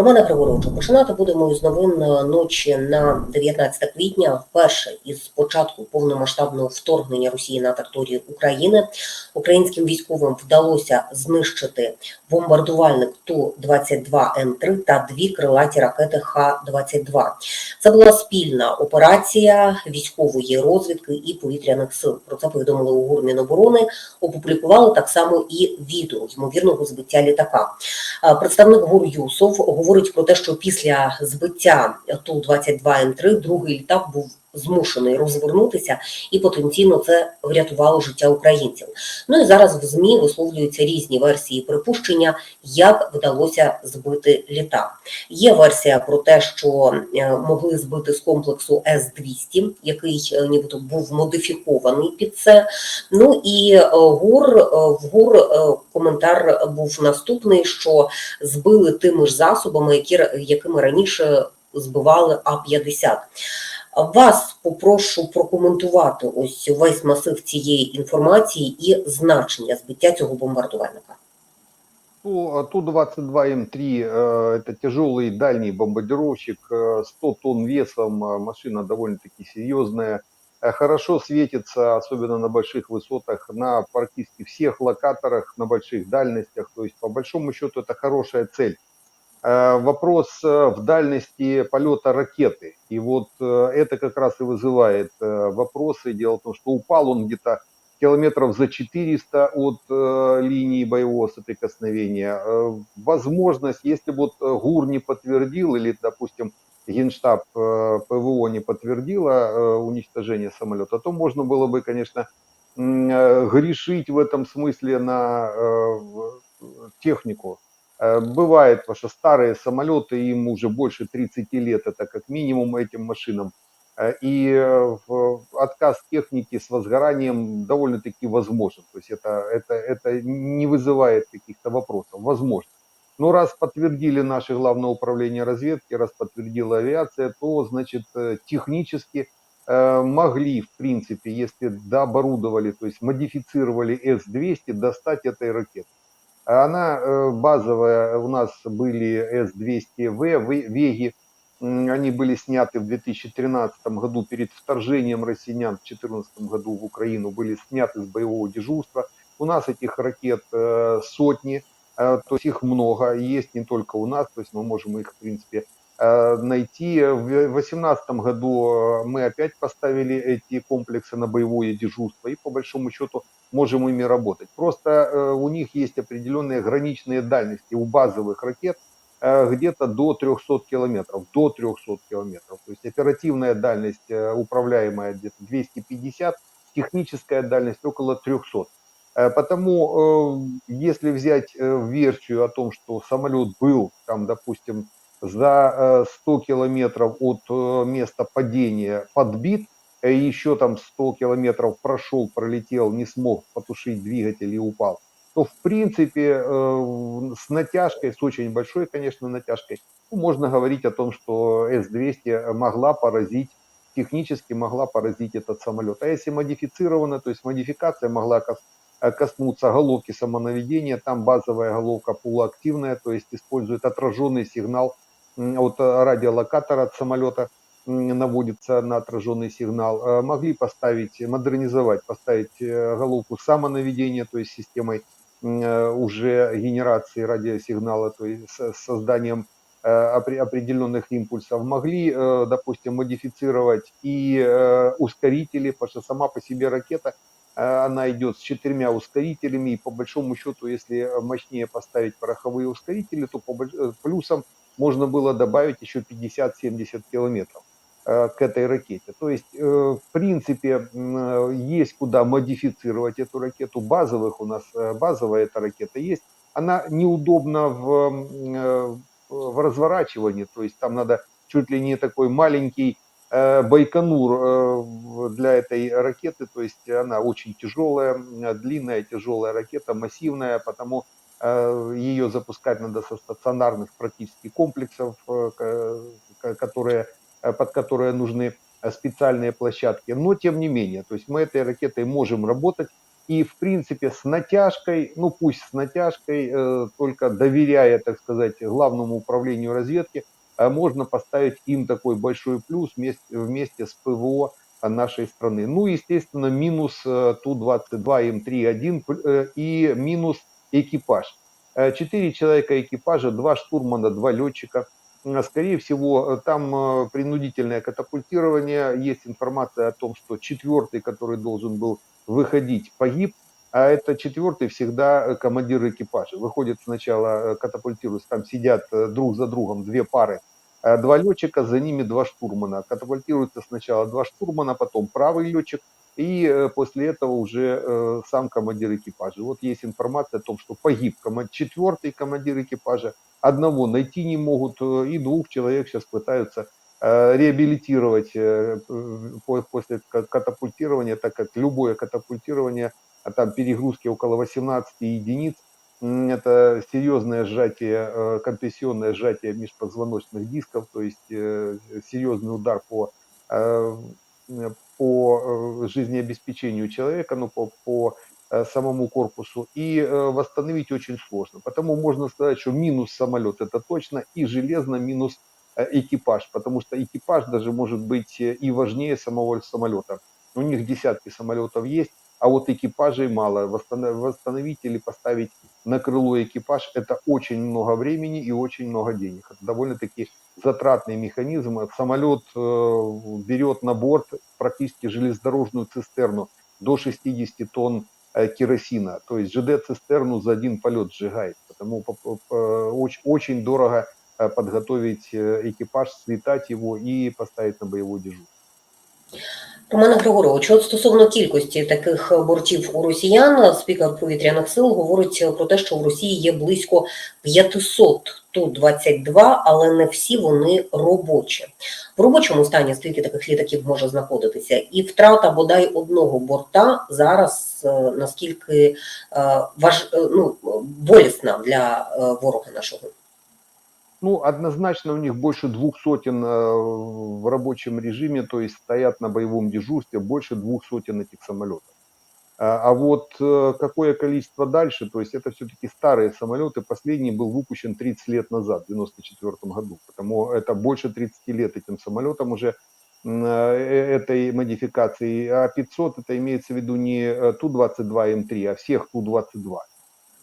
Романе Григоровичу, починати будемо із новин е, ночі на 19 квітня. Вперше із початку повномасштабного вторгнення Росії на територію України українським військовим вдалося знищити бомбардувальник Ту-22М3 та дві крилаті ракети Х-22. Це була спільна операція військової розвідки і повітряних сил. Про це повідомили у ГУР Міноборони. Опублікували так само і відео ймовірного збиття літака. Представник ГУР Юсов говорить про те, що після збиття Ту-22М3 другий літак був змушений розвернутися, і потенційно це врятувало життя українців. Ну і зараз в змі висловлюються різні версії припущення, як вдалося збити літак. Є версія про те, що е, могли збити з комплексу С-200, який е, нібито був модифікований під це. Ну і е, ГУР в ГУР коментар був наступний, що збили тими ж засобами, які якими раніше збивали А-50. А Вас попрошу прокоментувати ось весь масив цієї інформації і значення збиття цього бомбардувальника. Ну, а Ту-22М3 э, это тяжелый дальний бомбардировщик, э, 100 тонн весом, э, машина довольно-таки серьезная, Э, хорошо светится, особенно на больших высотах, на практически всех локаторах, на больших дальностях, то есть по большому счету это хорошая цель. Э, Вопрос э, в дальности полета ракеты. И вот э, это как раз и вызывает вопросы. Дело в том, что упал он где-то километров за 400 от линии боевого соприкосновения. Возможность, если вот ГУР не подтвердил или, допустим, Генштаб ПВО не подтвердила уничтожение самолета, то можно было бы, конечно, грешить в этом смысле на технику. Э, Бывает, потому что старые самолеты, им уже больше 30 лет, это как минимум этим машинам. Э, И э, отказ техники с возгоранием довольно-таки возможен. То есть это, это, это не вызывает каких-то вопросов. Возможно. Но раз подтвердили наше главное управление разведки, раз подтвердила авиация, то, значит, технически могли, в принципе, если дооборудовали, то есть модифицировали С-200, достать этой ракеты. Она э, базовая, у нас были С-200В, Ве- Веги, они были сняты в 2013 году перед вторжением россиян в 2014 году в Украину, были сняты с боевого дежурства. У нас этих ракет э, сотни, э, то есть их много, есть не только у нас, то есть мы можем их, в принципе, найти. В 2018 году э, мы опять поставили эти комплексы на боевое дежурство и по большому счету можем ими работать. Просто э, у них есть определенные граничные дальности у базовых ракет, э, где-то до 300 километров, до 300 километров. То есть оперативная дальность э, управляемая где-то 250, техническая дальность около 300. Э, Потому э, если взять э, версию о том, что самолет был там, допустим, за э, 100 километров от э, места падения подбит, э, еще там 100 километров прошел, пролетел, не смог потушить двигатель и упал, то в принципе э, с натяжкой, с очень большой, конечно, натяжкой, ну, можно говорить о том, что С-200 могла поразить, технически могла поразить этот самолет. А если модифицировано, то есть модификация могла кос- э, коснуться головки самонаведения, там базовая головка полуактивная, то есть использует отраженный сигнал от э, радиолокатора от самолета, наводится на отраженный сигнал. Э, Могли поставить, модернизовать, поставить э, головку самонаведения, то есть системой уже генерации радиосигнала, то есть с созданием опре- определенных импульсов. Могли, допустим, модифицировать и ускорители, потому что сама по себе ракета, она идет с четырьмя ускорителями, и по большому счету, если мощнее поставить пороховые ускорители, то по плюсом можно было добавить еще 50-70 километров э, к этой ракете. То есть, э, в принципе, э, есть куда модифицировать эту ракету. Базовых у нас, базовая эта ракета есть. Она неудобна в, в разворачивании, то есть там надо чуть ли не такой маленький Байконур для этой ракеты, то есть она очень тяжелая, длинная тяжелая ракета, массивная, потому ее запускать надо со стационарных практически комплексов, э, ко- ко- которые, э, под которые нужны э, специальные площадки. Но тем не менее, то есть мы этой ракетой можем работать. И, в принципе, с натяжкой, ну пусть с натяжкой, э, только доверяя, так сказать, главному управлению разведки, э, можно поставить им такой большой плюс вместе, вместе с ПВО нашей страны. Ну, естественно, минус э, Ту-22 М3-1 э, и минус экипаж. Э, четыре человека экипажа, два штурмана, два летчика. Скорее всего, там принудительное катапультирование. Есть информация о том, что четвертый, который должен был выходить, погиб. А это четвертый всегда командир экипажа. Выходит сначала, катапультируется, там сидят друг за другом две пары Э, два летчика, за ними два штурмана. Катапультируется сначала два штурмана, потом правый летчик, и э, после этого уже э, сам командир экипажа. Вот есть информация о том, что погиб четвертый командир экипажа, одного найти не могут, и двух человек сейчас пытаются реабилитировать после катапультирования, так как любое катапультирование, а там перегрузки около 18 единиц, это серьезное сжатие, э, компрессионное сжатие межпозвоночных дисков, то есть э, серьезный удар по, э, по жизнеобеспечению человека, ну, по, по самому корпусу, и восстановить очень сложно. Потому можно сказать, что минус самолет это точно, и железно минус экипаж, потому что экипаж даже может быть и важнее самого самолета. У них десятки самолетов есть, а вот экипажей мало. Восстановить или поставить на крыло экипаж – это очень много времени и очень много денег. Это довольно-таки затратный механизм. Самолет э, берет на борт практически железнодорожную цистерну до 60 тонн э, керосина. То есть ЖД-цистерну за один полет сжигает. Потому очень, очень дорого э, подготовить экипаж, слетать его и поставить на боевой дежурство. Романе Григорович, от стосовно кількості таких бортів у росіян, спікер повітряних сил говорить про те, що в Росії є близько 500 Ту-22, але не всі вони робочі. В робочому стані скільки таких літаків може знаходитися, і втрата бодай одного борта зараз е, наскільки е, важ, е, ну, болісна для ворога нашого. Ну, однозначно у них больше двух сотен э, в рабочем режиме, то есть стоят на боевом дежурстве больше двух сотен этих самолетов. А, а вот э, какое количество дальше, то есть это все-таки старые самолеты, последний был выпущен 30 лет назад, в 94 году, потому это больше 30 лет этим самолетам уже э, этой модификации, а 500 это имеется в виду не Ту-22М3, а всех Ту-22.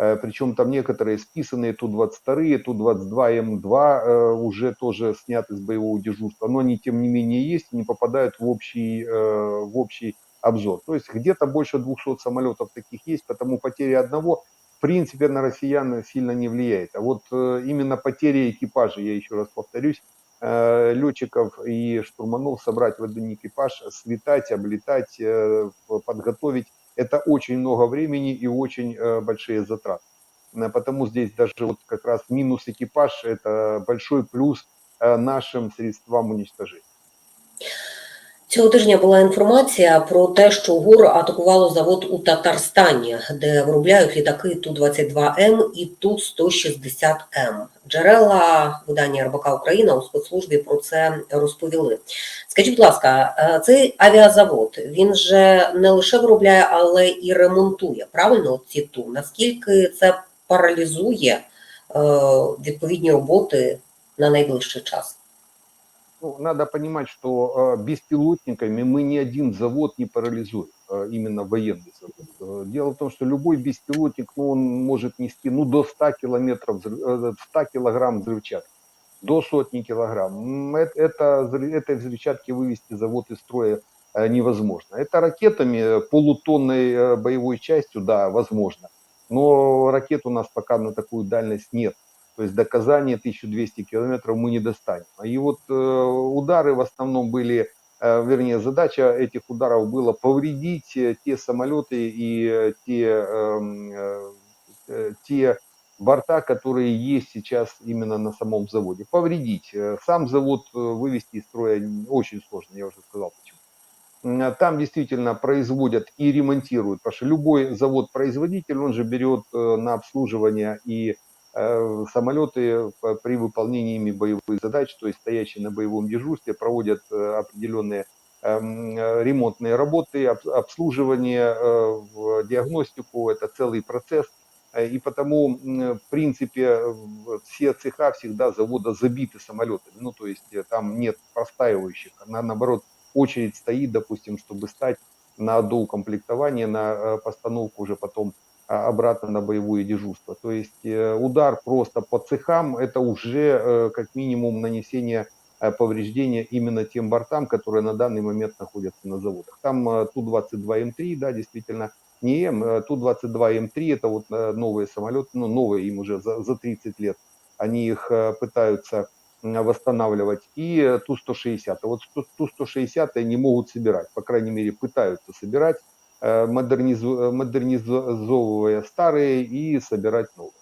Э, причем там некоторые списанные Ту-22, Ту-22М2 э, уже тоже сняты с боевого дежурства, но они тем не менее есть и не попадают в общий, э, в общий обзор. То есть где-то больше 200 самолетов таких есть, потому потеря одного в принципе на россиян сильно не влияет. А вот именно потеря экипажа, я еще раз повторюсь, летчиков и штурманов собрать в один экипаж, слетать, облетать, подготовить это очень много времени и очень э, большие затраты. Э, потому здесь даже вот как раз минус экипаж – это большой плюс э, нашим средствам уничтожения. Цього тижня була інформація про те, що ГУР атакувало завод у Татарстані, де виробляють літаки Ту-22М і Ту-160М. Джерела видання РБК Україна у спецслужбі про це розповіли. Скажіть, будь ласка, е, цей авіазавод він же не лише виробляє, але і ремонтує правильно ці ту. Наскільки це паралізує е, відповідні роботи на найближчий час? Ну, надо понимать, что э, беспилотниками мы ни один завод не парализуем, э, именно военный завод. Э, дело в том, что любой беспилотник, ну, он может нести ну, до 100 километров, 100 э, килограмм взрывчатки, до сотни килограмм. Это, это, этой взрывчатки вывести завод из строя невозможно. Это ракетами, полутонной боевой частью, да, возможно. Но ракет у нас пока на такую дальность нет. То есть до Казани 1200 километров мы не достанем. И вот э, удары в основном были, э, вернее, задача этих ударов была повредить э, те самолеты и те, эм, те борта, которые есть сейчас именно на самом заводе. Повредить. Сам завод вывести из строя очень сложно, я уже сказал почему. Там действительно производят и ремонтируют, потому что любой завод-производитель, он же берет на обслуживание и самолеты при выполнении ими боевых задач, то есть стоящие на боевом дежурстве, проводят э, определенные эм, э, ремонтные работы, об- обслуживание, э, диагностику, это целый процесс. Э, И потому, в принципе, э, все цеха всегда завода забиты самолетами. Ну, то есть э, там нет простаивающих. На, наоборот, очередь стоит, допустим, чтобы стать на доукомплектование, на э, постановку уже потом обратно на боевое дежурство. То есть э, удар просто по цехам – это уже э, как минимум нанесение э, повреждения именно тем бортам, которые на данный момент находятся на заводах. Там э, Ту-22М3, да, действительно, не М, э, Ту-22М3 это вот новые самолеты, ну новые им уже за, за 30 лет, они их пытаются восстанавливать, и э, Ту-160. А вот Ту- Ту-160 не могут собирать, по крайней мере пытаются собирать, модернизовывая старые и собирать новые.